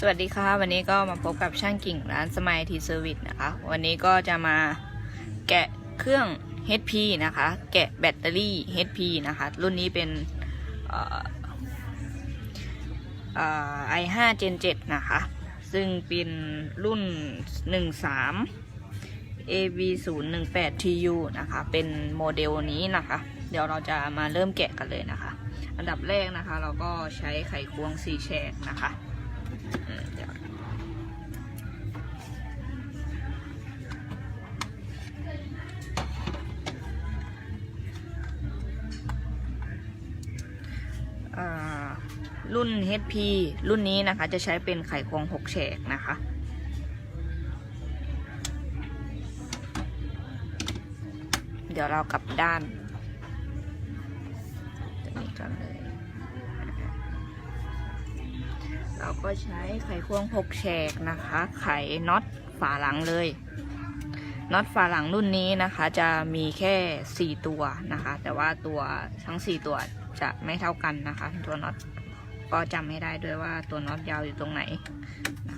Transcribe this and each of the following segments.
สวัสดีค่ะ วันนี้ก็มาพบกับช่างกิ่งร้านสมัยทีเซอร์วิสนะคะ วันนี้ก็จะมาแกะเครื่อง HP นะคะ แกะแบตเตอรี่ HP นะคะ รุ่นนี้เป็นเอ่อเอ่อ i5 Gen 7นะคะ ซึ่งเป็นรุ่น 13 AV 0 1 8 TU นะคะ เป็นโมเดลนี้นะคะ เดี๋ยวเราจะมาเริ่มแกะกันเลยนะคะ อันดับแรกนะคะ เราก็ใช้ไขควง 4 แฉกนะคะ รุ่น HP รุ่นนี้นะคะจะใช้เป็นไขควง6แฉกนะคะเดี๋ยวเรากลับด้านตัวนี้กันเลย เราก็ใช้ไขควงหกแฉกนะคะ ไขน็อตฝาหลังเลยน็อตฝาหลังรุ่นนี้นะคะ จะมีแค่ 4 ตัวนะคะ แต่ว่าตัวทั้ง 4 ตัวจะไม่เท่ากันนะคะ ตัวน็อตก็จำไม่ได้ด้วยว่าตัวน็อตยาวอยู่ตรงไหนนะ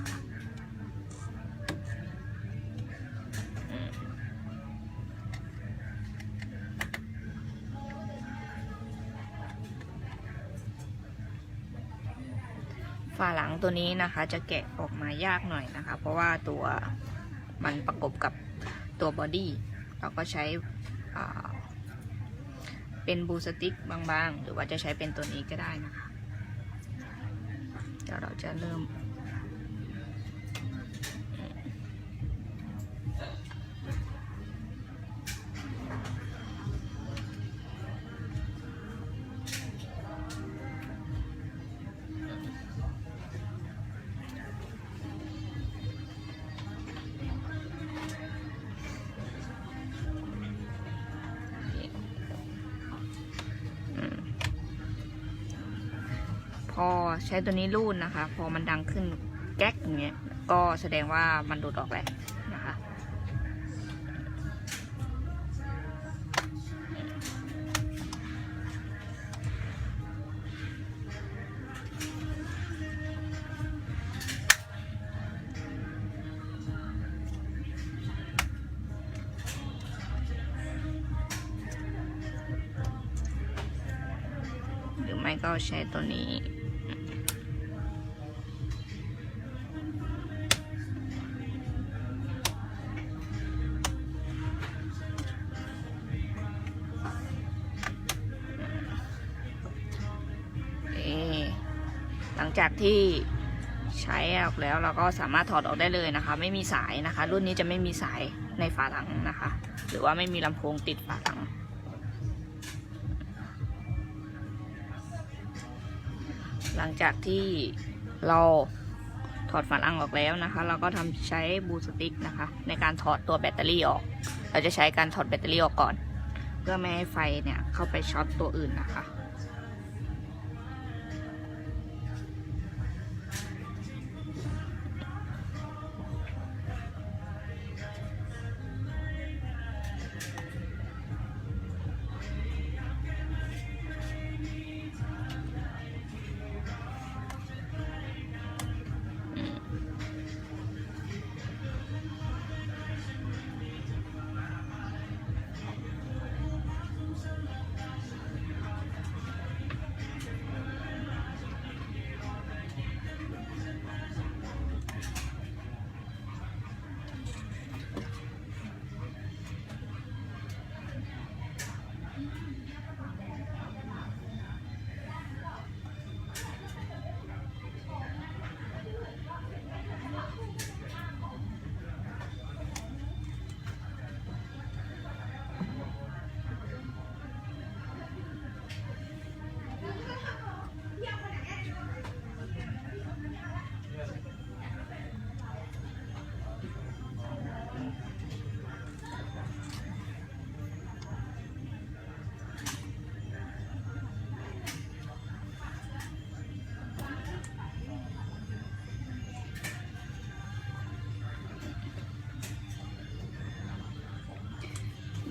ฝาหลังตัวนี้นะคะ จะแกะออกมายากหน่อยนะคะ เพราะว่าตัวมันประกบกับตัวบอดี้เราก็ใช้เป็นบูสติกบางๆ หรือว่าจะใช้เป็นตัวนี้ก็ได้นะคะ เดี๋ยวเราจะเริ่ม พอใช้ตัวนี้รูดนะคะ พอมันดังขึ้นแก๊กอย่างเงี้ย ก็แสดงว่ามันดูดออกแล้วนะคะหรือไม่ก็ใช้ตัวนี้ จากที่ใช้ออกแล้วเราก็สามารถถอดออกได้เลยนะคะ ไม่มีสายนะคะ รุ่นนี้จะไม่มีสายในฝาหลังนะคะ หรือว่าไม่มีลำโพงติดฝาหลัง หลังจากที่เราถอดฝาลังออกแล้วนะคะ เราก็ทำใช้บูสติกนะคะ ในการถอดตัวแบตเตอรี่ออก เราจะใช้การถอดแบตเตอรี่ออกก่อน เพื่อไม่ให้ไฟเนี่ยเข้าไปช็อตตัวอื่นนะคะ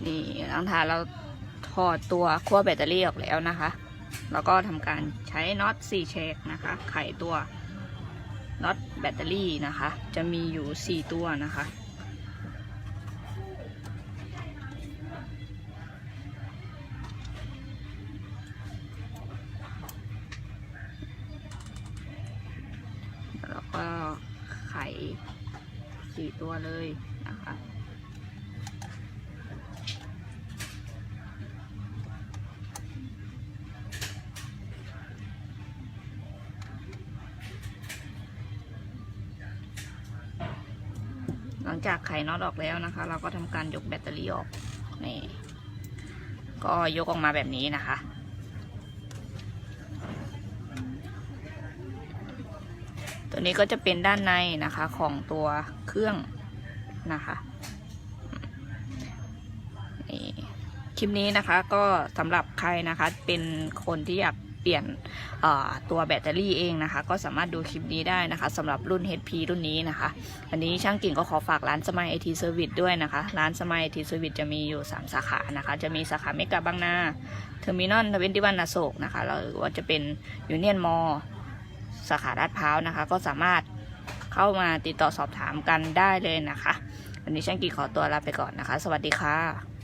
นี่หลังจาเราถอดตัวขั้วแบตเตอรี่ออกแล้วนะคะ แล้วก็ทำการใช้น็อต4เชคนะคะ ไขตัวน็อตแบตเตอรี่นะคะ จะมีอยู่4ตัวนะคะแล้วก็ไขสี่ตัวเลยนะคะ จากไขน็อตออกแล้วนะคะ เราก็ทำการยกแบตเตอรี่ออกนี่ก็ยกออกมาแบบนี้นะคะ ตัวนี้ก็จะเป็นด้านในนะคะของตัวเครื่องนะคะนี่คลิปนี้นะคะก็สำหรับใครนะคะเป็นคนที่อยาก ปลี่ยนตัวแบตเตอรี่เองนะคะ ก็สามารถดูคลิปนี้ได้นะคะสำหรับรุ่น HP รุ่นนี้นะคะ อันนี้ช่างกิ่งก็ขอฝากร้านสมัยไอทีเซอร์วิสด้วยนะคะ ร้านสมัยไอทีเซอร์วิสจะมีอยู่ 3 สาขานะคะ จะมีสาขาเมกะบางนาเทอร์มินอลทเวนตี้วันอโศกนะคะแล้วหรือว่าจะเป็นยูเนียนมอสาขาลาดพร้าวนะคะ ก็สามารถเข้ามาติดต่อสอบถามกันได้เลยนะคะ วันนี้ช่างกิ่งขอตัวลาไปก่อนนะคะ สวัสดีค่ะ